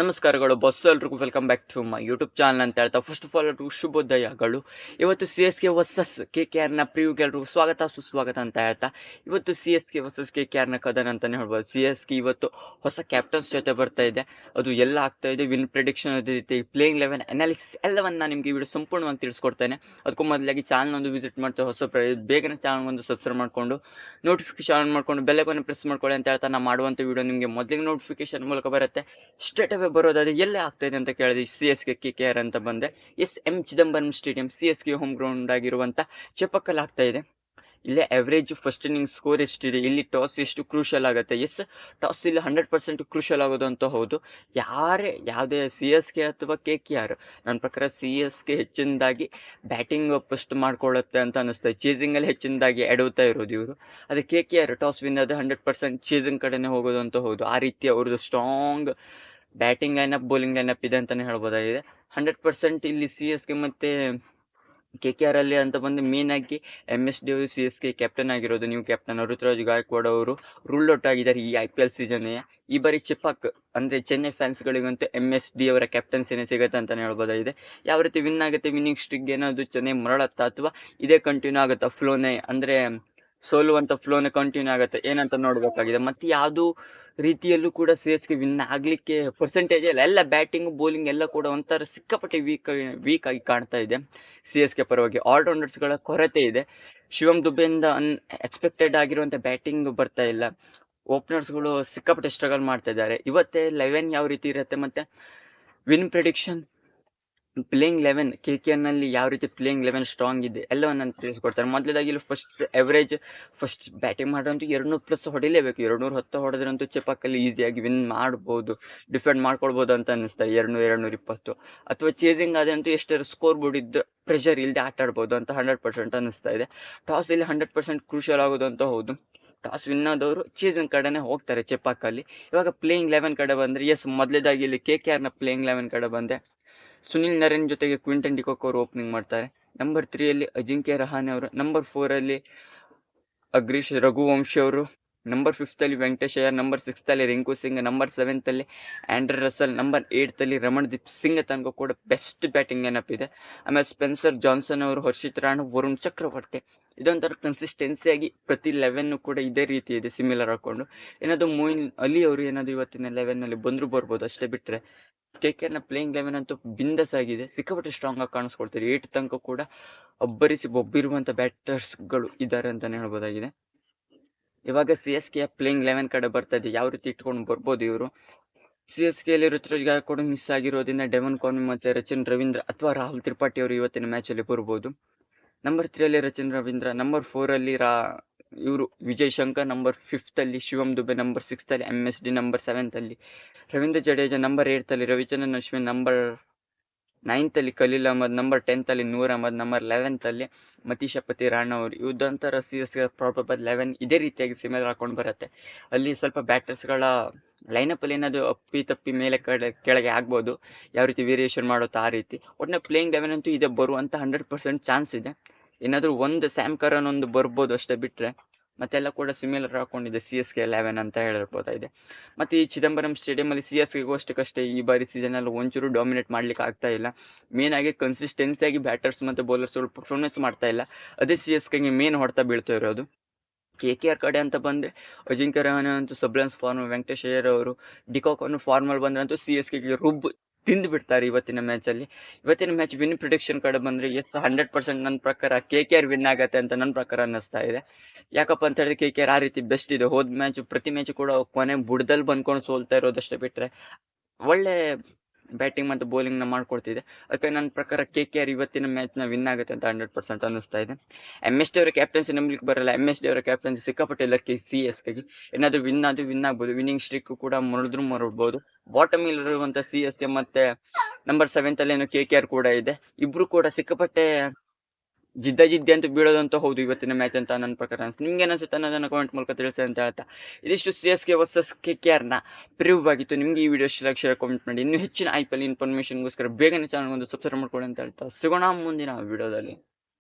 ನಮಸ್ಕಾರಗಳು ಬಸ್ ಎಲ್ರಿಗೂ welcome back to my YouTube channel ಅಂತ ಹೇಳ್ತಾ ಫಸ್ಟ್ ಆಫ್ ಆಲ್ ಎಲ್ರಿಗೂ ಶುಭೋದಯಗಳು. ಇವತ್ತು C S K versus K K ಆರ್ನ ಪ್ರಿವ್ಗೆ ಎಲ್ರಿಗೂ ಸ್ವಾಗತ, ಸುಸ್ವಾಗತ ಅಂತ ಹೇಳ್ತಾ, ಇವತ್ತು C S K versus K K ಆರ್ನ ಕದನ ಅಂತಲೇ ಹೇಳ್ಬೋದು. ಸಿ ಎಸ್ ಕೆ ಇವತ್ತು ಹೊಸ ಕ್ಯಾಪ್ಟನ್ಸ್ ಜೊತೆ ಬರ್ತಾ ಇದೆ, ಅದು ಎಲ್ಲ ಆಗ್ತಾ ಇದೆ ವಿನ್ ಪ್ರಿಡಿಕ್ಷನ್ ಅದೇ ರೀತಿ ಪ್ಲೇಯಿಂಗ್ ಲೆವೆನ್ ಅನಾಲಿಸಿಸ್ ಎಲ್ಲವನ್ನ ನಾನು ನಿಮಗೆ ವಿಡಿಯೋ ಸಂಪೂರ್ಣವಾಗಿ ತಿಳಿಸ್ಕೊಡ್ತೇನೆ. ಅದಕ್ಕೂ ಮೊದಲಾಗಿ ಚಾನಲ್ ಒಂದು ವಿಸಿಟ್ ಮಾಡ್ತಾ, ಹೊಸ ಬೇಗನೆ ಚಾನಲ್ ಒಂದು ಸಬ್ಸ್ಕ್ರೈಬ್ ಮಾಡಿಕೊಂಡು ನೋಟಿಫಿಕೇಶನ್ ಆನ್ ಮಾಡಿಕೊಂಡು ಬೆಲ್ಲೈಕನ್ನು ಪ್ರೆಸ್ ಮಾಡ್ಕೊಳ್ಳಿ ಅಂತ ಹೇಳ್ತಾ ನಾನು ಮಾಡುವಂಥ ವಿಡಿಯೋ ನಿಮಗೆ ಮೊದಲಿಗೆ ನೋಟಿಫಿಕೇಶನ್ ಮೂಲಕ ಬರುತ್ತೆ. ಸ್ಟ್ರೇಟ್ ಬರೋದು ಬರೋದಾದ್ರೆ ಎಲ್ಲೇ ಇದೆ ಅಂತ ಕೇಳಿದೆ. C S K K K R ಅಂತ ಬಂದೆ. S M Chidambaram stadium, C S K home ground ಆಗಿರುವಂಥ ಚಪಕ್ಕಲ್ ಆಗ್ತಾ ಇದೆ ಇಲ್ಲೇ ಎವ್ರೇಜ್ ಫಸ್ಟ್ ಇನ್ನಿಂಗ್ ಸ್ಕೋರ್ ಎಷ್ಟಿದೆ? ಇಲ್ಲಿ ಟಾಸ್ ಎಷ್ಟು ಕ್ರೂಷಲ್ ಆಗುತ್ತೆ? ಎಸ್, ಟಾಸ್ ಇಲ್ಲಿ ಹಂಡ್ರೆಡ್ ಪರ್ಸೆಂಟ್ ಕ್ರೂಷಲ್ ಆಗೋದು ಅಂತ ಹೌದು. ಯಾರೇ, ಯಾವುದೇ ಸಿ ಎಸ್ ಕೆ ಅಥವಾ ಕೆ ಕೆ ಆರ್, ನನ್ನ ಪ್ರಕಾರ ಸಿ ಎಸ್ ಕೆ ಹೆಚ್ಚಿನದಾಗಿ ಬ್ಯಾಟಿಂಗ್ ಫಸ್ಟ್ ಮಾಡ್ಕೊಳ್ಳುತ್ತೆ ಅಂತ ಅನ್ನಿಸ್ತದೆ ಚೇಸಿಂಗಲ್ಲಿ ಹೆಚ್ಚಿನದಾಗಿ ಎಡುತ್ತಾ ಇರೋದು ಇವರು. ಅದೇ K K R toss win ಅದು ಹಂಡ್ರೆಡ್ ಪರ್ಸೆಂಟ್ ಚೇಸಿಂಗ್ ಕಡೆನೇ ಹೋಗೋದು ಅಂತ ಹೌದು. ಆ ರೀತಿ ಅವ್ರದ್ದು strong batting lineup bowling lineup ಇದೆ ಅಂತಲೇ ಹೇಳ್ಬೋದಾಗಿದೆ. ಹಂಡ್ರೆಡ್ ಪರ್ಸೆಂಟ್ ಇಲ್ಲಿ ಸಿ ಎಸ್ ಕೆ ಮತ್ತು ಕೆ ಕೆ ಆರ್ ಅಲ್ಲಿ ಅಂತ ಬಂದು ಮೇನ್ ಆಗಿ M S D C S K captain ಆಗಿರೋದು. ನ್ಯೂ ಕ್ಯಾಪ್ಟನ್ ಋತುರಾಜ್ ಗಾಯಕ್ವಾಡ್ ಅವರು ರೂಲ್ ಔಟ್ ಆಗಿದ್ದಾರೆ ಈ ಐ ಪಿ ಎಲ್ ಸೀಸನ್ ಈ ಬಾರಿ ಚಿಪಾಕ್ ಅಂದರೆ ಚೆನ್ನೈ ಫ್ಯಾನ್ಸ್ಗಳಿಗಂತೂ ಎಂ ಎಸ್ ಡಿ ಅವರ ಕ್ಯಾಪ್ಟನ್ಸಿನೇ ಸಿಗುತ್ತೆ ಅಂತಲೇ ಹೇಳ್ಬೋದಾಗಿದೆ. ಯಾವ ರೀತಿ ವಿನ್ ಆಗುತ್ತೆ ವಿನ್ನಿಂಗ್ ಸ್ಟ್ರಿಕ್ ಏನಾದರೂ ಚೆನ್ನೈ ಮರಳತ್ತಾ ಅಥವಾ ಇದೇ ಕಂಟಿನ್ಯೂ ಆಗುತ್ತಾ? ಫ್ಲೋನೇ ಅಂದರೆ ಸೋಲುವಂಥ ಫ್ಲೋನೇ ಕಂಟಿನ್ಯೂ ಆಗುತ್ತೆ. ಏನಂತ ನೋಡಬೇಕಾಗಿದೆ. ಮತ್ತೆ ಯಾವುದು ರೀತಿಯಲ್ಲೂ ಕೂಡ ಸಿ ಎಸ್ ಕೆ ವಿನ್ ಆಗಲಿಕ್ಕೆ ಪರ್ಸೆಂಟೇಜ್ ಇಲ್ಲ. ಎಲ್ಲ ಬ್ಯಾಟಿಂಗ್ ಬೌಲಿಂಗ್ ಎಲ್ಲ ಕೂಡ ಒಂಥರ ಸಿಕ್ಕಾಪಟ್ಟೆ ವೀಕ್ ವೀಕ್ ಆಗಿ ಕಾಣ್ತಾ ಇದೆ. ಸಿ ಎಸ್ ಕೆ ಪರವಾಗಿ ಆಲ್ರೌಂಡರ್ಸ್ಗಳ ಕೊರತೆ ಇದೆ. ಶಿವಮ್ ದುಬೆಯಿಂದ ಅನ್ ಎಕ್ಸ್ಪೆಕ್ಟೆಡ್ ಆಗಿರುವಂಥ ಬ್ಯಾಟಿಂಗ್ ಬರ್ತಾ ಇಲ್ಲ. ಓಪನರ್ಸ್ಗಳು ಸಿಕ್ಕಾಪಟ್ಟೆ ಸ್ಟ್ರಗಲ್ ಮಾಡ್ತಾ ಇದ್ದಾರೆ. ಇವತ್ತೇ ಲೆವೆನ್ ಯಾವ ರೀತಿ ಇರುತ್ತೆ ಮತ್ತು? Win prediction playing eleven K K ಎನ್ನಲ್ಲಿ ಯಾವ ರೀತಿ ಪ್ಲೇಯಿಂಗ್ ಲೆವೆನ್ ಸ್ಟ್ರಾಂಗ್ ಇದೆ, ಎಲ್ಲವನ್ನು ತಿಳಿಸ್ಕೊಡ್ತಾರೆ. ಮೊದಲೇದಾಗಿ ಇಲ್ಲಿ ಫಸ್ಟ್ ಎವರೇಜ್ ಫಸ್ಟ್ ಬ್ಯಾಟಿಂಗ್ ಮಾಡೋಂತೂ ಎರಡುನೂರು ಪ್ಲಸ್ ಹೊಡಿಲೇಬೇಕು. ಎರಡುನೂರು ಹತ್ತು ಹೊಡೆದ್ರಂತೂ ಚೆಪಾಕಲ್ಲಿ ಈಸಿಯಾಗಿ ವಿನ್ ಮಾಡ್ಬೋದು ಡಿಫೆಂಡ್ ಮಾಡ್ಕೊಳ್ಬೋದು ಅಂತ ಅನ್ನಿಸ್ತಾರೆ ಎರಡುನೂರು ಎರಡುನೂರ ಇಪ್ಪತ್ತು. ಅಥವಾ ಚೇಸಿಂಗ್ ಆದಂತೂ ಎಷ್ಟರ ಸ್ಕೋರ್ ಬೋರ್ಡ್ ಇದ್ದು ಪ್ರೆಷರ್ ಇಲ್ಲದೆ ಆಟ ಆಡ್ಬೋದು ಅಂತ ಹಂಡ್ರೆಡ್ ಪರ್ಸೆಂಟ್ ಅನ್ನಿಸ್ತಾ ಇದೆ. ಟಾಸ್ ಇಲ್ಲಿ ಹಂಡ್ರೆಡ್ ಪರ್ಸೆಂಟ್ ಕ್ರೂಷಿಯಲ್ ಆಗೋದು ಅಂತ ಹೌದು. ಟಾಸ್ ವಿನ್ ಆದವರು ಚೇಸಿಂಗ್ ಕಡೆನೇ ಹೋಗ್ತಾರೆ ಚೆಪಾಕಲ್ಲಿ. ಇವಾಗ ಪ್ಲೇಯಿಂಗ್ ಲೆವೆನ್ ಕಡೆ ಬಂದರೆ ಎಸ್ ಮೊದಲೇದಾಗಿ ಇಲ್ಲಿ ಕೆ ಕೆ ಆರ್ನ ಪ್ಲೇಯಿಂಗ್ ಲೆವೆನ್ ಕಡೆ ಬಂದೆ. ಸುನಿಲ್ ನರೇನ್ ಜೊತೆಗೆ ಕ್ವಿಂಟನ್ ಡಿಕೋಕ್ ಅವರು ಓಪನಿಂಗ್ ಮಾಡ್ತಾರೆ. ನಂಬರ್ ತ್ರೀಯಲ್ಲಿ ಅಜಿಂಕ್ಯ ರಹಾನೆ ಅವರು ನಂಬರ್ ಫೋರಲ್ಲಿ ಅಗ್ರೀಶ್ ರಘುವಂಶಿ ಅವರು ನಂಬರ್ ಫಿಫ್ತಲ್ಲಿ ವೆಂಕಟೇಶ್ ಅಯ್ಯರ್ ನಂಬರ್ ಸಿಕ್ಸ್ತಲ್ಲಿ ರಿಂಕು ಸಿಂಗ್ ನಂಬರ್ ಸೆವೆಂತಲ್ಲಿ ಆ್ಯಂಡ್ರೆ ರಸಲ್ ನಂಬರ್ ಏಯ್ತಲ್ಲಿ ರಮಣ್ದೀಪ್ ಸಿಂಗ್ ತನಕ ಕೂಡ ಬೆಸ್ಟ್ ಬ್ಯಾಟಿಂಗ್ ನೆನಪಿದೆ ಆಮೇಲೆ ಸ್ಪೆನ್ಸರ್ ಜಾನ್ಸನ್ ಅವರು, ಹರ್ಷಿತ್ ರಾಣು, ವರುಣ್ ಚಕ್ರವರ್ತಿ ಇದೊಂಥರ ಕನ್ಸಿಸ್ಟೆನ್ಸಿಯಾಗಿ ಪ್ರತಿ ಲೆವೆನ್ನು ಕೂಡ ಇದೇ ರೀತಿ ಇದೆ ಸಿಮಿಲರ್ ಹಾಕೊಂಡು. ಏನಾದರೂ ಮೊಯಿನ್ ಅಲಿ ಅವರು ಏನಾದರೂ ಇವತ್ತಿನ ಲೆವೆನ್ನಲ್ಲಿ ಬಂದರೂ ಬರ್ಬೋದು ಅಷ್ಟೇ ಬಿಟ್ಟರೆ ಕೆ ಆರ್ನ ಪ್ಲೇಯಿಂಗ್ ಲೆವೆನ್ ಅಂತೂ ಬಿಂದಸ್ ಆಗಿದೆ, ಸಿಕ್ಕಾಪಟ್ಟೆ ಸ್ಟ್ರಾಂಗ್ ಆಗಿ ಕಾಣಿಸ್ಕೊಡ್ತಾರೆ ಏಟ್ ತನಕ ಕೂಡ ಅಬ್ಬರಿಸಿ ಒಬ್ಬಿರುವಂಥ ಬ್ಯಾಟರ್ಸ್ಗಳು ಇದ್ದಾರೆ ಅಂತಲೇ ಹೇಳ್ಬೋದಾಗಿದೆ. ಇವಾಗ C S K playing eleven ಕಡೆ ಬರ್ತಾ ಇದೆ ಯಾವ ರೀತಿ ಇಟ್ಕೊಂಡು ಬರ್ಬೋದು ಇವರು? ಸಿ ಎಸ್ ಕೆಯಲ್ಲಿ ಋತುರಾಜ್ ಕೂಡ ಮಿಸ್ ಆಗಿರೋದ್ರಿಂದ ಡೆವನ್ ಕೋನ್ ಮತ್ತು ರಚಿನ್ ರವೀಂದ್ರ ಅಥವಾ ರಾಹುಲ್ ತ್ರಿಪಾಠಿ ಅವರು ಇವತ್ತಿನ ಮ್ಯಾಚಲ್ಲಿ ಬರ್ಬೋದು. ನಂಬರ್ ತ್ರೀಯಲ್ಲಿ ರಚಿನ್ ರವೀಂದ್ರ ನಂಬರ್ ಫೋರಲ್ಲಿ ರಾ, ಇವರು ವಿಜಯ್ ಶಂಕರ್ ನಂಬರ್ ಫಿಫ್ತಲ್ಲಿ ಶಿವಮ್ ದುಬೆ ನಂಬರ್ ಸಿಕ್ಸ್ತಲ್ಲಿ ಎಂ ಎಸ್ ಡಿ ನಂಬರ್ ಸೆವೆಂತಲ್ಲಿ ರವೀಂದ್ರ ಜಡೇಜಾ ನಂಬರ್ ಏಯ್ತಲ್ಲಿ ರವಿಚಂದ್ರನ್ ಅಶ್ವಿನ್ ನಂಬರ್ ನೈನ್ತಲ್ಲಿ ಖಲೀಲ್ ಅಹಮದ್ ನಂಬರ್ ಟೆಂತಲ್ಲಿ ನೂರ್ ಅಹಮದ್ ನಂಬರ್ ಲೆವೆಂತಲ್ಲಿ ಮತೀಶ ಪತಿ ರಾಣ ಅವರು. ಇವ್ದಂತರ ಸಿ ಎಸ್ ಪ್ರಾಬಬಲ್ ಲೆವೆನ್ ಇದೇ ರೀತಿಯಾಗಿ ಸಿಮಿಲರ್ ಹಾಕೊಂಡು ಬರುತ್ತೆ. ಅಲ್ಲಿ ಸ್ವಲ್ಪ ಬ್ಯಾಟರ್ಸ್ಗಳ ಲೈನಪ್ಪಲ್ಲಿ ಏನಾದರೂ ಅಪ್ಪಿ ತಪ್ಪಿ ಮೇಲೆ ಕಡೆ, ಕೆಳಗೆ ಆಗ್ಬೋದು. ಯಾವ ರೀತಿ ವೇರಿಯೇಷನ್ ಮಾಡುತ್ತೋ ಆ ರೀತಿ. ಒಟ್ಟಿನ ಪ್ಲೇಯಿಂಗ್ ಲೆವೆನ್ ಅಂತೂ ಇದೆ, ಬರುವಂಥ ಹಂಡ್ರೆಡ್ ಪರ್ಸೆಂಟ್ ಚಾನ್ಸ್ ಇದೆ. ಏನಾದರೂ ಒಂದು ಸ್ಯಾಮ್ ಕರನ್ ಒಂದು ಬರ್ಬೋದು ಅಷ್ಟೇ ಬಿಟ್ಟರೆ ಮತ್ತೆಲ್ಲ ಕೂಡ ಸಿಮಿಲರ್ ಹಾಕೊಂಡಿದೆ ಸಿ ಎಸ್ ಕೆ ಲೆವೆನ್ ಅಂತ ಹೇಳಿರ್ಬೋದಾಗಿದೆ ಮತ್ತು ಈ ಚಿದಂಬರಂ ಸ್ಟೇಡಿಯಮಲ್ಲಿ ಸಿ ಎಫ್ ಅಷ್ಟಕ್ಕಷ್ಟೇ ಈ ಬಾರಿ ಸೀಸನ್ ಅಲ್ಲಿ ಒಂಚೂರು ಡಾಮಿನೇಟ್ ಮಾಡ್ಲಿಕ್ಕೆ ಆಗ್ತಾ ಇಲ್ಲ. ಮೇನ್ ಆಗಿ ಕನ್ಸಿಸ್ಟೆನ್ಸಿಯಾಗಿ ಬ್ಯಾಟರ್ಸ್ ಮತ್ತು ಬೌಲರ್ಸ್ಗಳು ಪರ್ಫಾರ್ಮೆನ್ಸ್ ಮಾಡ್ತಾ ಇಲ್ಲ. ಅದೇ ಸಿ ಎಸ್ ಕೆಗೆ ಮೇನ್ ಹೊಡ್ತಾ ಬೀಳ್ತಾ ಇರೋದು ಕೆ ಕೆ ಆರ್ ಕಡೆ ಅಂತ ಬಂದರೆ ಅಜಿಂಕ್ಯ ರಹಾನೆ ಅಂತೂ ಸಬ್ಲೆನ್ಸ್ ಫಾರ್ಮ್ ವೆಂಕಟೇಶ್ ಅಯ್ಯರ್ ಅವರು ಡಿಕಾಕ್ ಅವನು ಫಾರ್ಮಲ್ ಬಂದ್ರಂತೂ ಸಿ ಎಸ್ ಕೆಗೆ ರುಬ್ ತಿಂದು ಬಿಡ್ತಾರೆ ಇವತ್ತಿನ ಮ್ಯಾಚಲ್ಲಿ ಇವತ್ತಿನ ಮ್ಯಾಚ್ ವಿನ್ ಪ್ರಿಡಿಕ್ಷನ್ ಕಡೆ ಬಂದ್ರೆ ಎಷ್ಟು ಹಂಡ್ರೆಡ್ ಪರ್ಸೆಂಟ್ ನನ್ನ ಪ್ರಕಾರ ಕೆ ಕೆ ಆರ್ ವಿನ್ ಆಗತ್ತೆ ಅಂತ ನನ್ನ ಪ್ರಕಾರ ಅನ್ನಿಸ್ತಾ ಇದೆ. ಯಾಕಪ್ಪ ಅಂತ ಹೇಳಿದ್ರೆ ಕೆ ಕೆ ಆರ್ ಆ ರೀತಿ ಬೆಸ್ಟ್ ಇದೆ. ಹೋದ ಮ್ಯಾಚ್ ಪ್ರತಿ ಮ್ಯಾಚ್ ಕೂಡ ಕೊನೆ ಬುಡದಲ್ಲಿ ಬಂದ್ಕೊಂಡು ಸೋಲ್ತಾ ಇರೋದಷ್ಟೇ ಬಿಟ್ಟರೆ ಒಳ್ಳೆ ಬ್ಯಾಟಿಂಗ್ ಮತ್ತು ಬೌಲಿಂಗ್ನ ಮಾಡ್ಕೊಡ್ತಿದೆ. ಅದಕ್ಕೆ ನನ್ನ ಪ್ರಕಾರ ಕೆ ಕೆ ಆರ್ ಇವತ್ತಿನ ಮ್ಯಾಚ್ನ ವಿನ್ ಆಗುತ್ತೆ ಅಂತ ಹಂಡ್ರೆಡ್ ಪರ್ಸೆಂಟ್ ಅನ್ನಿಸ್ತಾ ಇದೆ. ಎಂ ಎಸ್ ಡಿ ಅವರ ಕ್ಯಾಪ್ಟನ್ಸಿ ನಂಬಲಿಕ್ಕೆ ಬರಲ್ಲ. ಎಂ ಎಸ್ ಡಿ ಅವರ ಕ್ಯಾಪ್ಟನ್ಸಿ ಸಿಕ್ಕಾಪಟ್ಟೆ ಲಕ್ಕಿ ಸಿ ಎಸ್ ಕೆಗೆ ಏನಾದರೂ ವಿನ್ ಆದರೂ ವಿನ್ ಆಗ್ಬೋದು. ವಿನ್ನಿಂಗ್ ಸ್ಟ್ರಿಕ್ ಕೂಡ ಮರಳಿದ್ರು ಮರಡ್ಬೋದು ಬಾಟಮ್ ಇರುವಂಥ ಸಿ ಎಸ್ ಕೆ ಮತ್ತು ನಂಬರ್ ಸೆವೆಂತಲ್ಲಿ ಏನು ಕೆ ಕೆ ಆರ್ ಕೂಡ ಇದೆ. ಇಬ್ಬರು ಕೂಡ ಸಿಕ್ಕಾಪಟ್ಟೆ ಜಿದ್ದ ಜಿದ್ದೆ ಅಂತ ಬೀಳೋದಂತ ಹೌದು. ಇವತ್ತಿನ ಮ್ಯಾಚ್ ಅಂತ ನನ್ನ ಪ್ರಕಾರ. ಅನ್ಸುತ್ತೆ ನಿಮ್ಗೆ ಅನಿಸುತ್ತೆ? ಅನ್ನೋದನ್ನು ಕಮೆಂಟ್ ಮೂಲಕ ತಿಳಿಸಿ ಅಂತ ಹೇಳ್ತಾ. ಇದಿಷ್ಟು C S K versus K K ಆರ್ನ ಪ್ರಿವ್ ಆಗಿತ್ತು. ನಿಮಗೆ ಈ ವಿಡಿಯೋ ಇಷ್ಟ ಕಮೆಂಟ್ ಮಾಡಿ. ಇನ್ನೂ ಹೆಚ್ಚಿನ ಐ ಪಿ ಎಲ್ ಇನ್ಫಾರ್ಮೇಷನ್ಗೋಸ್ಕರ ಬೇಗನೆ ಚಾನಲ್ ಒಂದು ಸಬ್ಸ್ಕ್ರೈಬ್ ಮಾಡ್ಕೊಳ್ಳಿ ಅಂತ ಹೇಳ್ತಾ. ಸಿಗೋಣ ಮುಂದಿನ ವಿಡಿಯೋದಲ್ಲಿ